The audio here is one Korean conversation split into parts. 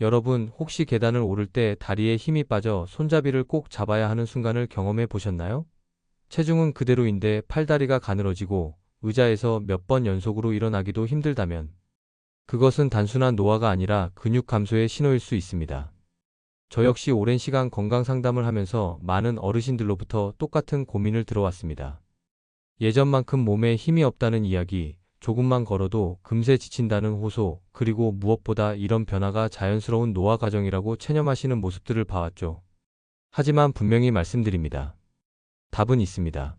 여러분, 혹시 계단을 오를 때 다리에 힘이 빠져 손잡이를 꼭 잡아야 하는 순간을 경험해 보셨나요? 체중은 그대로인데 팔다리가 가늘어지고 의자에서 몇 번 연속으로 일어나기도 힘들다면 그것은 단순한 노화가 아니라 근육 감소의 신호일 수 있습니다. 저 역시 오랜 시간 건강 상담을 하면서 많은 어르신들로부터 똑같은 고민을 들어왔습니다. 예전만큼 몸에 힘이 없다는 이야기, 조금만 걸어도 금세 지친다는 호소, 그리고 무엇보다 이런 변화가 자연스러운 노화 과정이라고 체념하시는 모습들을 봐왔죠. 하지만 분명히 말씀드립니다. 답은 있습니다.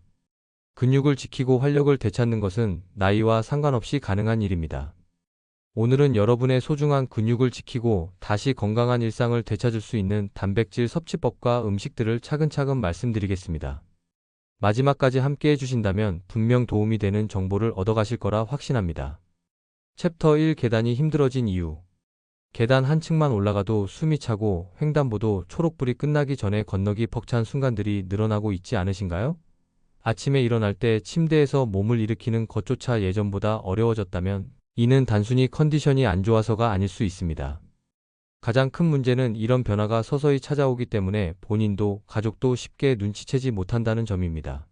근육을 지키고 활력을 되찾는 것은 나이와 상관없이 가능한 일입니다. 오늘은 여러분의 소중한 근육을 지키고 다시 건강한 일상을 되찾을 수 있는 단백질 섭취법과 음식들을 차근차근 말씀드리겠습니다. 마지막까지 함께 해주신다면 분명 도움이 되는 정보를 얻어가실 거라 확신합니다. 챕터 1 계단이 힘들어진 이유 계단 한 층만 올라가도 숨이 차고 횡단보도 초록불이 끝나기 전에 건너기 벅찬 순간들이 늘어나고 있지 않으신가요? 아침에 일어날 때 침대에서 몸을 일으키는 것조차 예전보다 어려워졌다면 이는 단순히 컨디션이 안 좋아서가 아닐 수 있습니다. 가장 큰 문제는 이런 변화가 서서히 찾아오기 때문에 본인도 가족도 쉽게 눈치채지 못한다는 점입니다.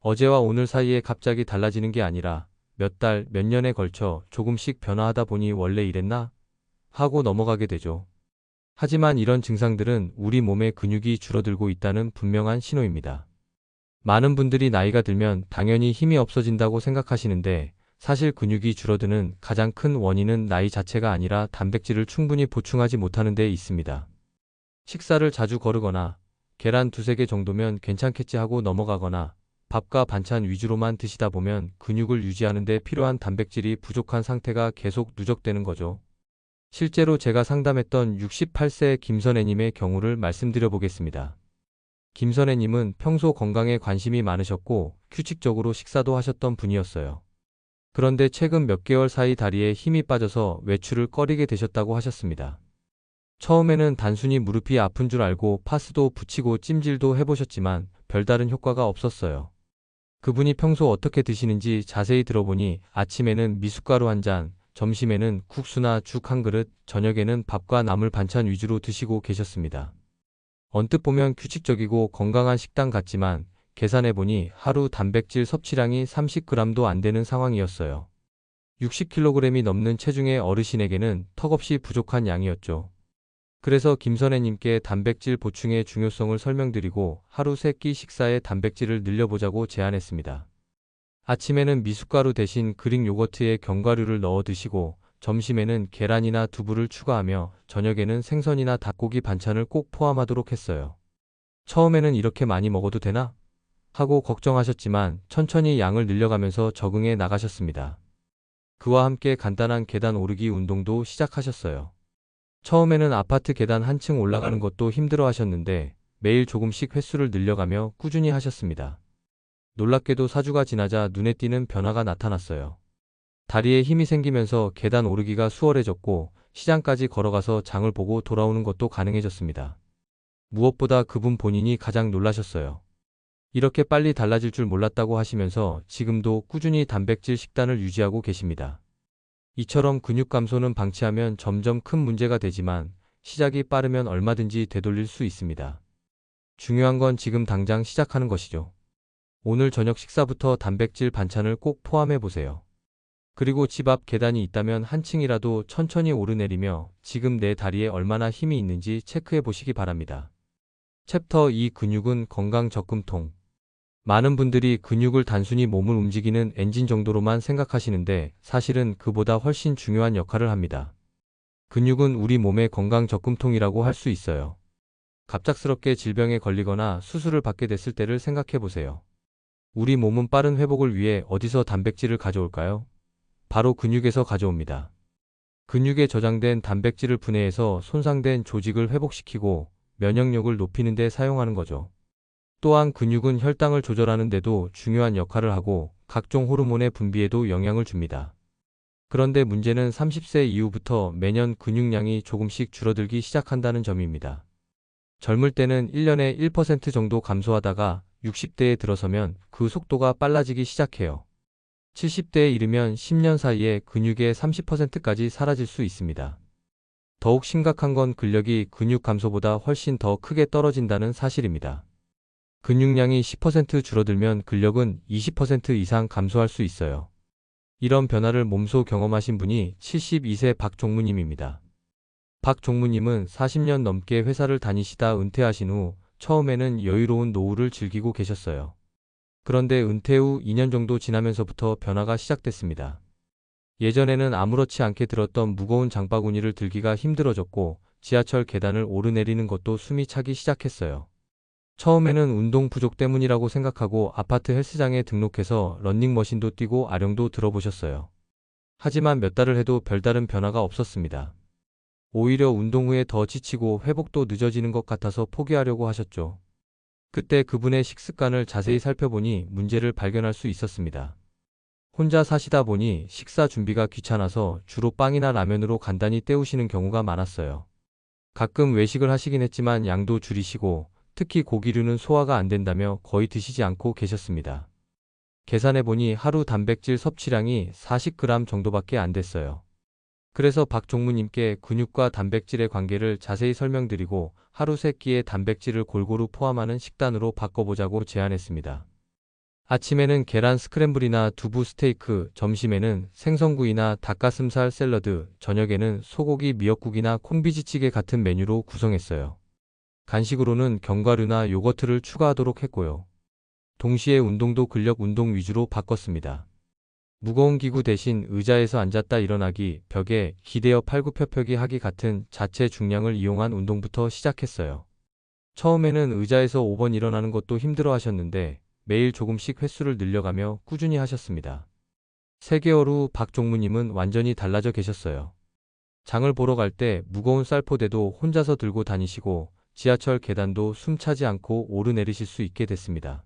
어제와 오늘 사이에 갑자기 달라지는 게 아니라 몇 달, 몇 년에 걸쳐 조금씩 변화하다 보니 원래 이랬나? 하고 넘어가게 되죠. 하지만 이런 증상들은 우리 몸의 근육이 줄어들고 있다는 분명한 신호입니다. 많은 분들이 나이가 들면 당연히 힘이 없어진다고 생각하시는데 사실 근육이 줄어드는 가장 큰 원인은 나이 자체가 아니라 단백질을 충분히 보충하지 못하는 데 있습니다. 식사를 자주 거르거나 계란 두세 개 정도면 괜찮겠지 하고 넘어가거나 밥과 반찬 위주로만 드시다 보면 근육을 유지하는 데 필요한 단백질이 부족한 상태가 계속 누적되는 거죠. 실제로 제가 상담했던 68세 김선혜님의 경우를 말씀드려 보겠습니다. 김선혜님은 평소 건강에 관심이 많으셨고 규칙적으로 식사도 하셨던 분이었어요. 그런데 최근 몇 개월 사이 다리에 힘이 빠져서 외출을 꺼리게 되셨다고 하셨습니다. 처음에는 단순히 무릎이 아픈 줄 알고 파스도 붙이고 찜질도 해보셨지만 별다른 효과가 없었어요. 그분이 평소 어떻게 드시는지 자세히 들어보니 아침에는 미숫가루 한 잔, 점심에는 국수나 죽 한 그릇, 저녁에는 밥과 나물 반찬 위주로 드시고 계셨습니다. 언뜻 보면 규칙적이고 건강한 식단 같지만 계산해보니 하루 단백질 섭취량이 30g도 안 되는 상황이었어요. 60kg이 넘는 체중의 어르신에게는 턱없이 부족한 양이었죠. 그래서 김선혜님께 단백질 보충의 중요성을 설명드리고 하루 3끼 식사에 단백질을 늘려보자고 제안했습니다. 아침에는 미숫가루 대신 그릭 요거트에 견과류를 넣어 드시고 점심에는 계란이나 두부를 추가하며 저녁에는 생선이나 닭고기 반찬을 꼭 포함하도록 했어요. 처음에는 이렇게 많이 먹어도 되나? 하고 걱정하셨지만 천천히 양을 늘려가면서 적응해 나가셨습니다. 그와 함께 간단한 계단 오르기 운동도 시작하셨어요. 처음에는 아파트 계단 한층 올라가는 것도 힘들어 하셨는데 매일 조금씩 횟수를 늘려가며 꾸준히 하셨습니다. 놀랍게도 사주가 지나자 눈에 띄는 변화가 나타났어요. 다리에 힘이 생기면서 계단 오르기가 수월해졌고 시장까지 걸어가서 장을 보고 돌아오는 것도 가능해졌습니다. 무엇보다 그분 본인이 가장 놀라셨어요. 이렇게 빨리 달라질 줄 몰랐다고 하시면서 지금도 꾸준히 단백질 식단을 유지하고 계십니다. 이처럼 근육 감소는 방치하면 점점 큰 문제가 되지만 시작이 빠르면 얼마든지 되돌릴 수 있습니다. 중요한 건 지금 당장 시작하는 것이죠. 오늘 저녁 식사부터 단백질 반찬을 꼭 포함해 보세요. 그리고 집 앞 계단이 있다면 한층이라도 천천히 오르내리며 지금 내 다리에 얼마나 힘이 있는지 체크해 보시기 바랍니다. 챕터 2 근육은 건강 적금통 많은 분들이 근육을 단순히 몸을 움직이는 엔진 정도로만 생각하시는데 사실은 그보다 훨씬 중요한 역할을 합니다. 근육은 우리 몸의 건강 적금통이라고 할 수 있어요. 갑작스럽게 질병에 걸리거나 수술을 받게 됐을 때를 생각해 보세요. 우리 몸은 빠른 회복을 위해 어디서 단백질을 가져올까요? 바로 근육에서 가져옵니다. 근육에 저장된 단백질을 분해해서 손상된 조직을 회복시키고 면역력을 높이는 데 사용하는 거죠. 또한 근육은 혈당을 조절하는 데도 중요한 역할을 하고 각종 호르몬의 분비에도 영향을 줍니다. 그런데 문제는 30세 이후부터 매년 근육량이 조금씩 줄어들기 시작한다는 점입니다. 젊을 때는 1년에 1% 정도 감소하다가 60대에 들어서면 그 속도가 빨라지기 시작해요. 70대에 이르면 10년 사이에 근육의 30%까지 사라질 수 있습니다. 더욱 심각한 건 근력이 근육 감소보다 훨씬 더 크게 떨어진다는 사실입니다. 근육량이 10% 줄어들면 근력은 20% 이상 감소할 수 있어요. 이런 변화를 몸소 경험하신 분이 72세 박종무님입니다. 박종무님은 40년 넘게 회사를 다니시다 은퇴하신 후 처음에는 여유로운 노후를 즐기고 계셨어요. 그런데 은퇴 후 2년 정도 지나면서부터 변화가 시작됐습니다. 예전에는 아무렇지 않게 들었던 무거운 장바구니를 들기가 힘들어졌고 지하철 계단을 오르내리는 것도 숨이 차기 시작했어요. 처음에는 운동 부족 때문이라고 생각하고 아파트 헬스장에 등록해서 런닝머신도 뛰고 아령도 들어보셨어요. 하지만 몇 달을 해도 별다른 변화가 없었습니다. 오히려 운동 후에 더 지치고 회복도 늦어지는 것 같아서 포기하려고 하셨죠. 그때 그분의 식습관을 자세히 살펴보니 문제를 발견할 수 있었습니다. 혼자 사시다 보니 식사 준비가 귀찮아서 주로 빵이나 라면으로 간단히 때우시는 경우가 많았어요. 가끔 외식을 하시긴 했지만 양도 줄이시고 특히 고기류는 소화가 안 된다며 거의 드시지 않고 계셨습니다. 계산해 보니 하루 단백질 섭취량이 40g 정도밖에 안 됐어요. 그래서 박종무님께 근육과 단백질의 관계를 자세히 설명드리고 하루 세 끼의 단백질을 골고루 포함하는 식단으로 바꿔보자고 제안했습니다. 아침에는 계란 스크램블이나 두부 스테이크, 점심에는 생선구이나 닭가슴살 샐러드, 저녁에는 소고기 미역국이나 콩비지찌개 같은 메뉴로 구성했어요. 간식으로는 견과류나 요거트를 추가하도록 했고요. 동시에 운동도 근력 운동 위주로 바꿨습니다. 무거운 기구 대신 의자에서 앉았다 일어나기, 벽에 기대어 팔굽혀펴기 하기 같은 자체 중량을 이용한 운동부터 시작했어요. 처음에는 의자에서 5번 일어나는 것도 힘들어 하셨는데 매일 조금씩 횟수를 늘려가며 꾸준히 하셨습니다. 3개월 후 박종무님은 완전히 달라져 계셨어요. 장을 보러 갈 때 무거운 쌀포대도 혼자서 들고 다니시고 지하철 계단도 숨차지 않고 오르내리실 수 있게 됐습니다.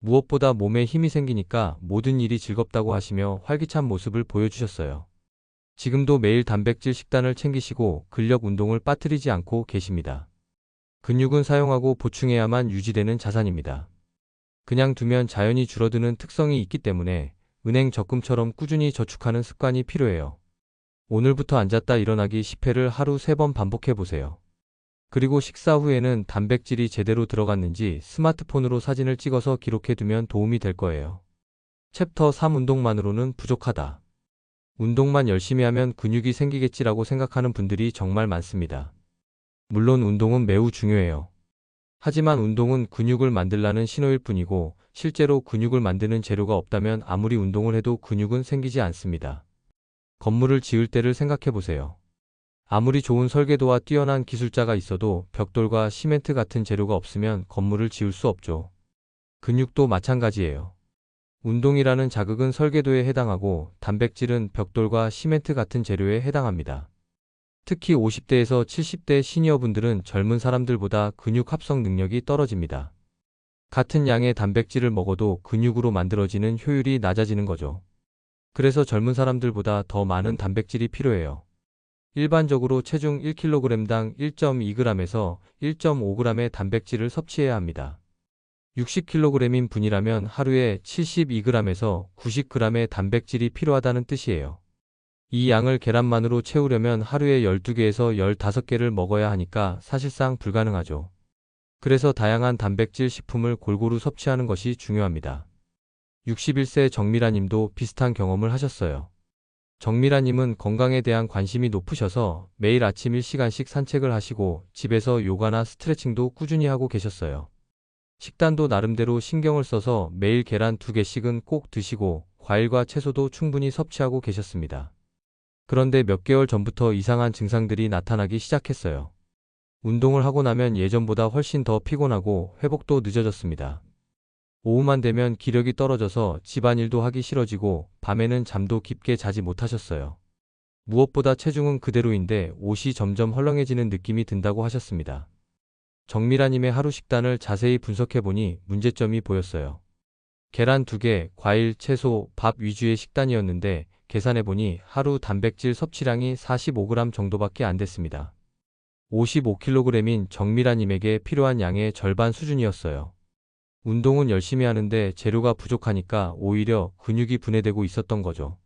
무엇보다 몸에 힘이 생기니까 모든 일이 즐겁다고 하시며 활기찬 모습을 보여주셨어요. 지금도 매일 단백질 식단을 챙기시고 근력 운동을 빠뜨리지 않고 계십니다. 근육은 사용하고 보충해야만 유지되는 자산입니다. 그냥 두면 자연히 줄어드는 특성이 있기 때문에 은행 적금처럼 꾸준히 저축하는 습관이 필요해요. 오늘부터 앉았다 일어나기 10회를 하루 3번 반복해 보세요. 그리고 식사 후에는 단백질이 제대로 들어갔는지 스마트폰으로 사진을 찍어서 기록해 두면 도움이 될 거예요. 챕터 3 운동만으로는 부족하다. 운동만 열심히 하면 근육이 생기겠지라고 생각하는 분들이 정말 많습니다. 물론 운동은 매우 중요해요. 하지만 운동은 근육을 만들라는 신호일 뿐이고 실제로 근육을 만드는 재료가 없다면 아무리 운동을 해도 근육은 생기지 않습니다. 건물을 지을 때를 생각해 보세요. 아무리 좋은 설계도와 뛰어난 기술자가 있어도 벽돌과 시멘트 같은 재료가 없으면 건물을 지을 수 없죠. 근육도 마찬가지예요. 운동이라는 자극은 설계도에 해당하고 단백질은 벽돌과 시멘트 같은 재료에 해당합니다. 특히 50대에서 70대 시니어분들은 젊은 사람들보다 근육 합성 능력이 떨어집니다. 같은 양의 단백질을 먹어도 근육으로 만들어지는 효율이 낮아지는 거죠. 그래서 젊은 사람들보다 더 많은 단백질이 필요해요. 일반적으로 체중 1kg당 1.2g에서 1.5g의 단백질을 섭취해야 합니다. 60kg인 분이라면 하루에 72g에서 90g의 단백질이 필요하다는 뜻이에요. 이 양을 계란만으로 채우려면 하루에 12개에서 15개를 먹어야 하니까 사실상 불가능하죠. 그래서 다양한 단백질 식품을 골고루 섭취하는 것이 중요합니다. 61세 정미라 님도 비슷한 경험을 하셨어요. 정미라님은 건강에 대한 관심이 높으셔서 매일 아침 1시간씩 산책을 하시고 집에서 요가나 스트레칭도 꾸준히 하고 계셨어요. 식단도 나름대로 신경을 써서 매일 계란 2개씩은 꼭 드시고 과일과 채소도 충분히 섭취하고 계셨습니다. 그런데 몇 개월 전부터 이상한 증상들이 나타나기 시작했어요. 운동을 하고 나면 예전보다 훨씬 더 피곤하고 회복도 늦어졌습니다. 오후만 되면 기력이 떨어져서 집안일도 하기 싫어지고 밤에는 잠도 깊게 자지 못하셨어요. 무엇보다 체중은 그대로인데 옷이 점점 헐렁해지는 느낌이 든다고 하셨습니다. 정미라님의 하루 식단을 자세히 분석해보니 문제점이 보였어요. 계란 2개, 과일, 채소, 밥 위주의 식단이었는데 계산해보니 하루 단백질 섭취량이 45g 정도밖에 안 됐습니다. 55kg인 정미라님에게 필요한 양의 절반 수준이었어요. 운동은 열심히 하는데 재료가 부족하니까 오히려 근육이 분해되고 있었던 거죠.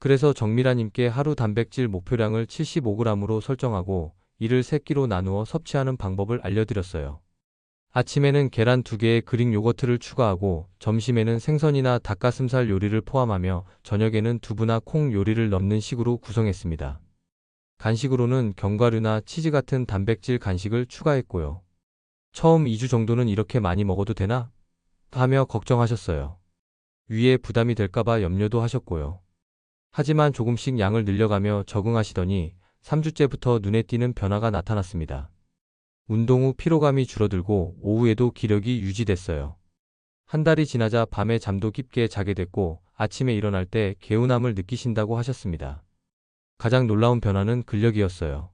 그래서 정미라님께 하루 단백질 목표량을 75g으로 설정하고 이를 3끼로 나누어 섭취하는 방법을 알려드렸어요. 아침에는 계란 2개에 그릭 요거트를 추가하고 점심에는 생선이나 닭가슴살 요리를 포함하며 저녁에는 두부나 콩 요리를 넣는 식으로 구성했습니다. 간식으로는 견과류나 치즈 같은 단백질 간식을 추가했고요. 처음 2주 정도는 이렇게 많이 먹어도 되나? 하며 걱정하셨어요. 위에 부담이 될까봐 염려도 하셨고요. 하지만 조금씩 양을 늘려가며 적응하시더니 3주째부터 눈에 띄는 변화가 나타났습니다. 운동 후 피로감이 줄어들고 오후에도 기력이 유지됐어요. 한 달이 지나자 밤에 잠도 깊게 자게 됐고 아침에 일어날 때 개운함을 느끼신다고 하셨습니다. 가장 놀라운 변화는 근력이었어요.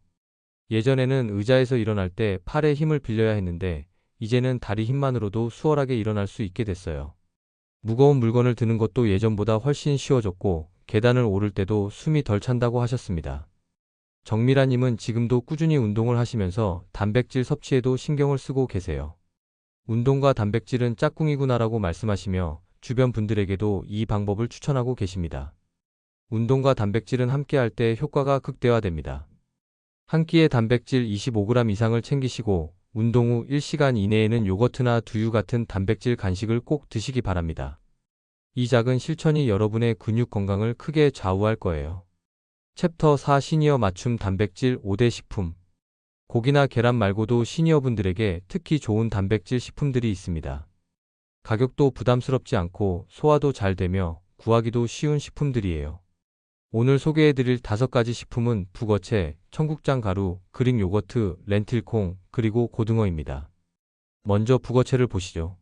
예전에는 의자에서 일어날 때 팔에 힘을 빌려야 했는데 이제는 다리 힘만으로도 수월하게 일어날 수 있게 됐어요. 무거운 물건을 드는 것도 예전보다 훨씬 쉬워졌고 계단을 오를 때도 숨이 덜 찬다고 하셨습니다. 정미라님은 지금도 꾸준히 운동을 하시면서 단백질 섭취에도 신경을 쓰고 계세요. 운동과 단백질은 짝꿍이구나라고 말씀하시며 주변 분들에게도 이 방법을 추천하고 계십니다. 운동과 단백질은 함께할 때 효과가 극대화됩니다. 한 끼에 단백질 25g 이상을 챙기시고 운동 후 1시간 이내에는 요거트나 두유 같은 단백질 간식을 꼭 드시기 바랍니다. 이 작은 실천이 여러분의 근육 건강을 크게 좌우할 거예요. 챕터 4 시니어 맞춤 단백질 5대 식품 고기나 계란 말고도 시니어분들에게 특히 좋은 단백질 식품들이 있습니다. 가격도 부담스럽지 않고 소화도 잘 되며 구하기도 쉬운 식품들이에요. 오늘 소개해드릴 다섯 가지 식품은 북어채, 청국장 가루, 그릭 요거트, 렌틸콩, 그리고 고등어입니다. 먼저 북어채를 보시죠.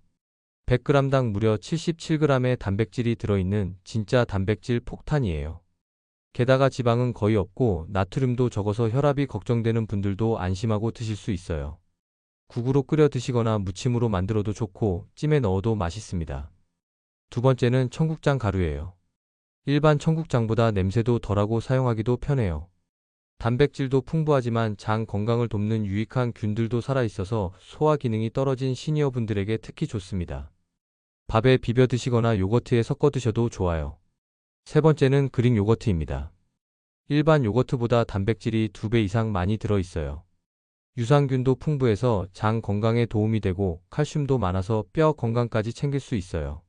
100g당 무려 77g의 단백질이 들어있는 진짜 단백질 폭탄이에요. 게다가 지방은 거의 없고 나트륨도 적어서 혈압이 걱정되는 분들도 안심하고 드실 수 있어요. 국으로 끓여 드시거나 무침으로 만들어도 좋고 찜에 넣어도 맛있습니다. 두 번째는 청국장 가루예요. 일반 청국장보다 냄새도 덜하고 사용하기도 편해요. 단백질도 풍부하지만 장 건강을 돕는 유익한 균들도 살아있어서 소화 기능이 떨어진 시니어분들에게 특히 좋습니다. 밥에 비벼 드시거나 요거트에 섞어 드셔도 좋아요. 세 번째는 그릭 요거트입니다. 일반 요거트보다 단백질이 2배 이상 많이 들어있어요. 유산균도 풍부해서 장 건강에 도움이 되고 칼슘도 많아서 뼈 건강까지 챙길 수 있어요.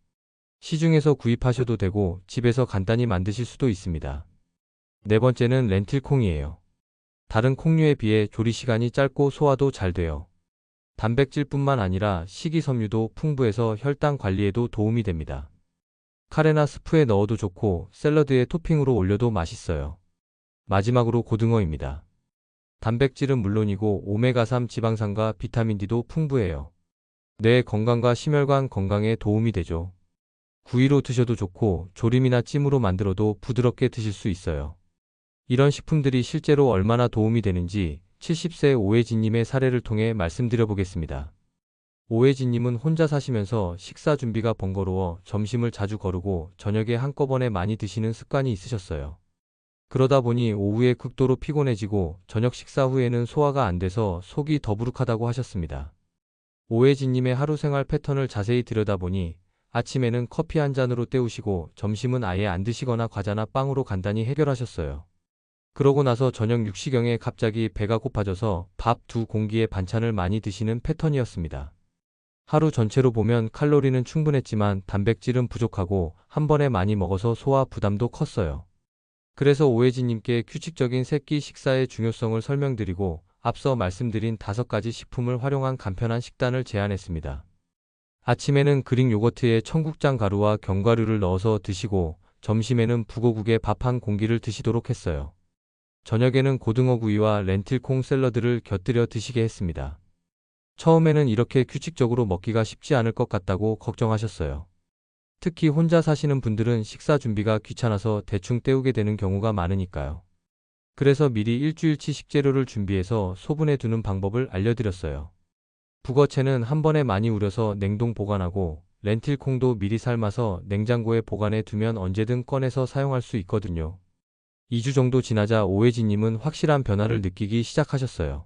시중에서 구입하셔도 되고 집에서 간단히 만드실 수도 있습니다. 네 번째는 렌틸콩이에요. 다른 콩류에 비해 조리 시간이 짧고 소화도 잘 돼요. 단백질뿐만 아니라 식이섬유도 풍부해서 혈당 관리에도 도움이 됩니다. 카레나 스프에 넣어도 좋고 샐러드에 토핑으로 올려도 맛있어요. 마지막으로 고등어입니다. 단백질은 물론이고 오메가3 지방산과 비타민 D도 풍부해요. 뇌 건강과 심혈관 건강에 도움이 되죠. 구이로 드셔도 좋고 조림이나 찜으로 만들어도 부드럽게 드실 수 있어요. 이런 식품들이 실제로 얼마나 도움이 되는지 70세 오해진님의 사례를 통해 말씀드려 보겠습니다. 오해진님은 혼자 사시면서 식사 준비가 번거로워 점심을 자주 거르고 저녁에 한꺼번에 많이 드시는 습관이 있으셨어요. 그러다 보니 오후에 극도로 피곤해지고 저녁 식사 후에는 소화가 안 돼서 속이 더부룩하다고 하셨습니다. 오해진님의 하루 생활 패턴을 자세히 들여다보니 아침에는 커피 한 잔으로 때우시고 점심은 아예 안 드시거나 과자나 빵으로 간단히 해결하셨어요. 그러고 나서 저녁 6시경에 갑자기 배가 고파져서 밥 두 공기에 반찬을 많이 드시는 패턴이었습니다. 하루 전체로 보면 칼로리는 충분했지만 단백질은 부족하고 한 번에 많이 먹어서 소화 부담도 컸어요. 그래서 오해진님께 규칙적인 새끼 식사의 중요성을 설명드리고 앞서 말씀드린 다섯 가지 식품을 활용한 간편한 식단을 제안했습니다. 아침에는 그릭 요거트에 청국장 가루와 견과류를 넣어서 드시고 점심에는 북어국에 밥 한 공기를 드시도록 했어요. 저녁에는 고등어 구이와 렌틸콩 샐러드를 곁들여 드시게 했습니다. 처음에는 이렇게 규칙적으로 먹기가 쉽지 않을 것 같다고 걱정하셨어요. 특히 혼자 사시는 분들은 식사 준비가 귀찮아서 대충 때우게 되는 경우가 많으니까요. 그래서 미리 일주일치 식재료를 준비해서 소분해 두는 방법을 알려드렸어요. 북어채는 한 번에 많이 우려서 냉동 보관하고 렌틸콩도 미리 삶아서 냉장고에 보관해 두면 언제든 꺼내서 사용할 수 있거든요. 2주 정도 지나자 오해진님은 확실한 변화를 느끼기 시작하셨어요.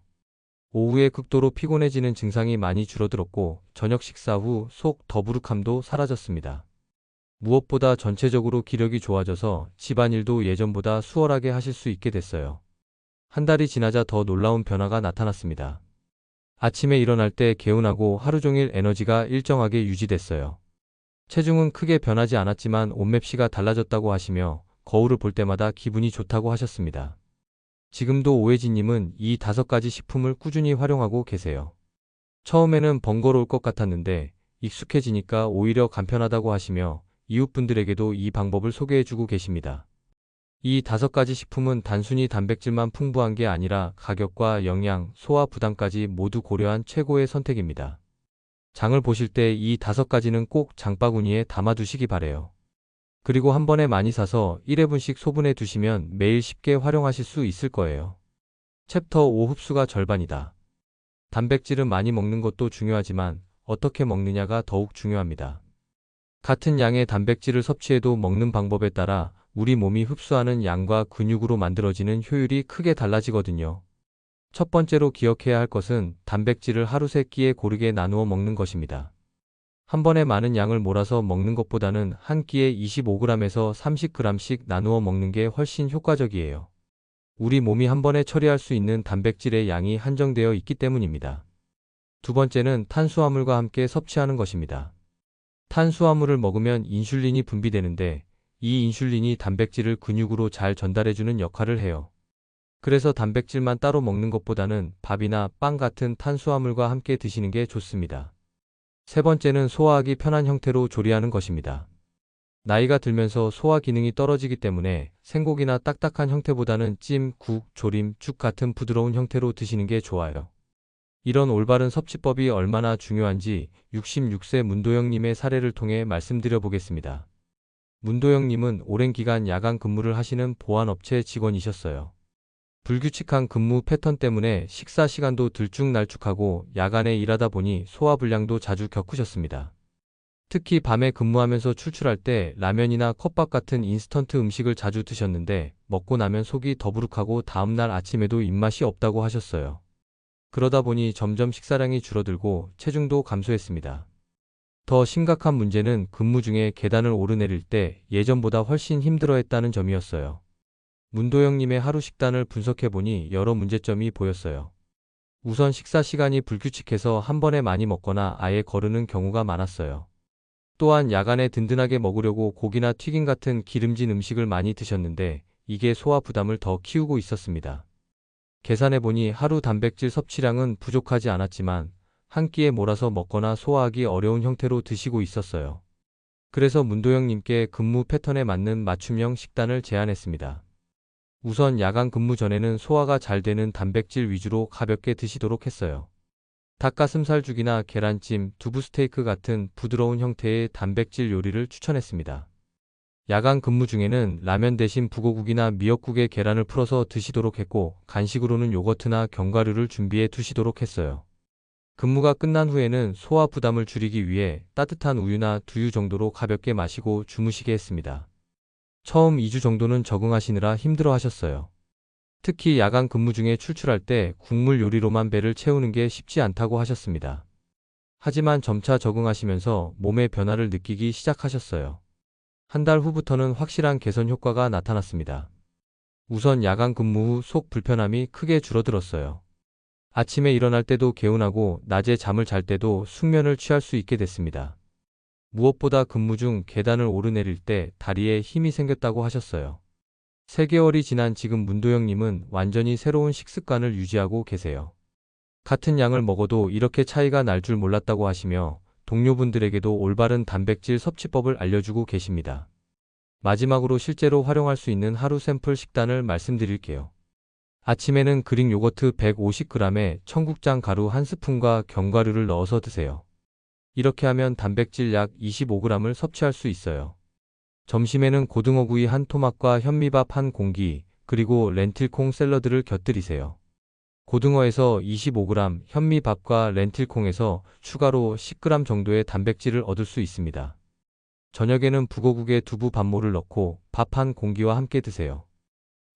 오후에 극도로 피곤해지는 증상이 많이 줄어들었고 저녁 식사 후 속 더부룩함도 사라졌습니다. 무엇보다 전체적으로 기력이 좋아져서 집안일도 예전보다 수월하게 하실 수 있게 됐어요. 한 달이 지나자 더 놀라운 변화가 나타났습니다. 아침에 일어날 때 개운하고 하루 종일 에너지가 일정하게 유지됐어요. 체중은 크게 변하지 않았지만 옷맵시가 달라졌다고 하시며 거울을 볼 때마다 기분이 좋다고 하셨습니다. 지금도 오혜진님은 이 다섯 가지 식품을 꾸준히 활용하고 계세요. 처음에는 번거로울 것 같았는데 익숙해지니까 오히려 간편하다고 하시며 이웃분들에게도 이 방법을 소개해주고 계십니다. 이 다섯 가지 식품은 단순히 단백질만 풍부한 게 아니라 가격과 영양, 소화 부담까지 모두 고려한 최고의 선택입니다. 장을 보실 때 이 다섯 가지는 꼭 장바구니에 담아두시기 바래요. 그리고 한 번에 많이 사서 1회분씩 소분해 두시면 매일 쉽게 활용하실 수 있을 거예요. 챕터 5 흡수가 절반이다. 단백질은 많이 먹는 것도 중요하지만 어떻게 먹느냐가 더욱 중요합니다. 같은 양의 단백질을 섭취해도 먹는 방법에 따라 우리 몸이 흡수하는 양과 근육으로 만들어지는 효율이 크게 달라지거든요. 첫 번째로 기억해야 할 것은 단백질을 하루 세 끼에 고르게 나누어 먹는 것입니다. 한 번에 많은 양을 몰아서 먹는 것보다는 한 끼에 25g에서 30g씩 나누어 먹는 게 훨씬 효과적이에요. 우리 몸이 한 번에 처리할 수 있는 단백질의 양이 한정되어 있기 때문입니다. 두 번째는 탄수화물과 함께 섭취하는 것입니다. 탄수화물을 먹으면 인슐린이 분비되는데 이 인슐린이 단백질을 근육으로 잘 전달해주는 역할을 해요. 그래서 단백질만 따로 먹는 것보다는 밥이나 빵 같은 탄수화물과 함께 드시는 게 좋습니다. 세 번째는 소화하기 편한 형태로 조리하는 것입니다. 나이가 들면서 소화 기능이 떨어지기 때문에 생고기나 딱딱한 형태보다는 찜, 국, 조림, 죽 같은 부드러운 형태로 드시는 게 좋아요. 이런 올바른 섭취법이 얼마나 중요한지 66세 문도영님의 사례를 통해 말씀드려 보겠습니다. 문도영님은 오랜 기간 야간 근무를 하시는 보안업체 직원이셨어요. 불규칙한 근무 패턴 때문에 식사 시간도 들쭉날쭉하고 야간에 일하다 보니 소화불량도 자주 겪으셨습니다. 특히 밤에 근무하면서 출출할 때 라면이나 컵밥 같은 인스턴트 음식을 자주 드셨는데 먹고 나면 속이 더부룩하고 다음날 아침에도 입맛이 없다고 하셨어요. 그러다 보니 점점 식사량이 줄어들고 체중도 감소했습니다. 더 심각한 문제는 근무 중에 계단을 오르내릴 때 예전보다 훨씬 힘들어했다는 점이었어요. 문도영님의 하루 식단을 분석해보니 여러 문제점이 보였어요. 우선 식사 시간이 불규칙해서 한 번에 많이 먹거나 아예 거르는 경우가 많았어요. 또한 야간에 든든하게 먹으려고 고기나 튀김 같은 기름진 음식을 많이 드셨는데 이게 소화 부담을 더 키우고 있었습니다. 계산해보니 하루 단백질 섭취량은 부족하지 않았지만 한 끼에 몰아서 먹거나 소화하기 어려운 형태로 드시고 있었어요. 그래서 문도영님께 근무 패턴에 맞는 맞춤형 식단을 제안했습니다. 우선 야간 근무 전에는 소화가 잘 되는 단백질 위주로 가볍게 드시도록 했어요. 닭가슴살죽이나 계란찜, 두부 스테이크 같은 부드러운 형태의 단백질 요리를 추천했습니다. 야간 근무 중에는 라면 대신 북어국이나 미역국에 계란을 풀어서 드시도록 했고 간식으로는 요거트나 견과류를 준비해 두시도록 했어요. 근무가 끝난 후에는 소화 부담을 줄이기 위해 따뜻한 우유나 두유 정도로 가볍게 마시고 주무시게 했습니다. 처음 2주 정도는 적응하시느라 힘들어 하셨어요. 특히 야간 근무 중에 출출할 때 국물 요리로만 배를 채우는 게 쉽지 않다고 하셨습니다. 하지만 점차 적응하시면서 몸의 변화를 느끼기 시작하셨어요. 한 달 후부터는 확실한 개선 효과가 나타났습니다. 우선 야간 근무 후 속 불편함이 크게 줄어들었어요. 아침에 일어날 때도 개운하고 낮에 잠을 잘 때도 숙면을 취할 수 있게 됐습니다. 무엇보다 근무 중 계단을 오르내릴 때 다리에 힘이 생겼다고 하셨어요. 3개월이 지난 지금 문도영님은 완전히 새로운 식습관을 유지하고 계세요. 같은 양을 먹어도 이렇게 차이가 날 줄 몰랐다고 하시며 동료분들에게도 올바른 단백질 섭취법을 알려주고 계십니다. 마지막으로 실제로 활용할 수 있는 하루 샘플 식단을 말씀드릴게요. 아침에는 그릭 요거트 150g에 청국장 가루 1스푼과 견과류를 넣어서 드세요. 이렇게 하면 단백질 약 25g을 섭취할 수 있어요. 점심에는 고등어구이 한 토막과 현미밥 한 공기, 그리고 렌틸콩 샐러드를 곁들이세요. 고등어에서 25g, 현미밥과 렌틸콩에서 추가로 10g 정도의 단백질을 얻을 수 있습니다. 저녁에는 북어국에 두부 반모를 넣고 밥 한 공기와 함께 드세요.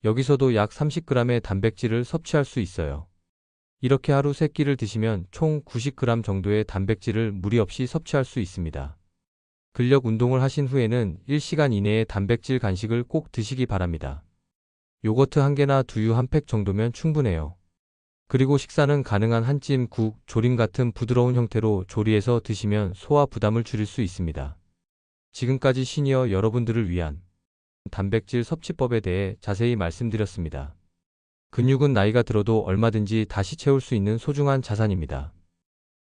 여기서도 약 30g의 단백질을 섭취할 수 있어요. 이렇게 하루 3끼를 드시면 총 90g 정도의 단백질을 무리 없이 섭취할 수 있습니다. 근력 운동을 하신 후에는 1시간 이내에 단백질 간식을 꼭 드시기 바랍니다. 요거트 한 개나 두유 한 팩 정도면 충분해요. 그리고 식사는 가능한 한 찜, 국, 조림 같은 부드러운 형태로 조리해서 드시면 소화 부담을 줄일 수 있습니다. 지금까지 시니어 여러분들을 위한 단백질 섭취법에 대해 자세히 말씀드렸습니다. 근육은 나이가 들어도 얼마든지 다시 채울 수 있는 소중한 자산입니다.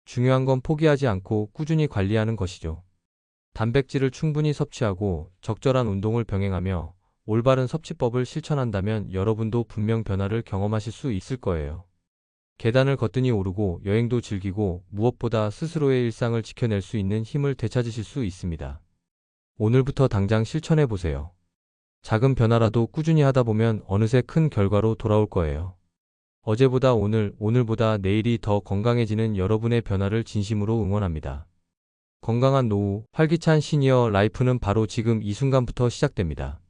중요한 건 포기하지 않고 꾸준히 관리하는 것이죠. 단백질을 충분히 섭취하고 적절한 운동을 병행하며 올바른 섭취법을 실천한다면 여러분도 분명 변화를 경험하실 수 있을 거예요. 계단을 거뜬히 오르고 여행도 즐기고 무엇보다 스스로의 일상을 지켜낼 수 있는 힘을 되찾으실 수 있습니다. 오늘부터 당장 실천해 보세요. 작은 변화라도 꾸준히 하다 보면 어느새 큰 결과로 돌아올 거예요. 어제보다 오늘, 오늘보다 내일이 더 건강해지는 여러분의 변화를 진심으로 응원합니다. 건강한 노후, 활기찬 시니어 라이프는 바로 지금 이 순간부터 시작됩니다.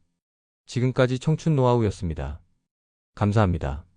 지금까지 청춘 노하우였습니다. 감사합니다.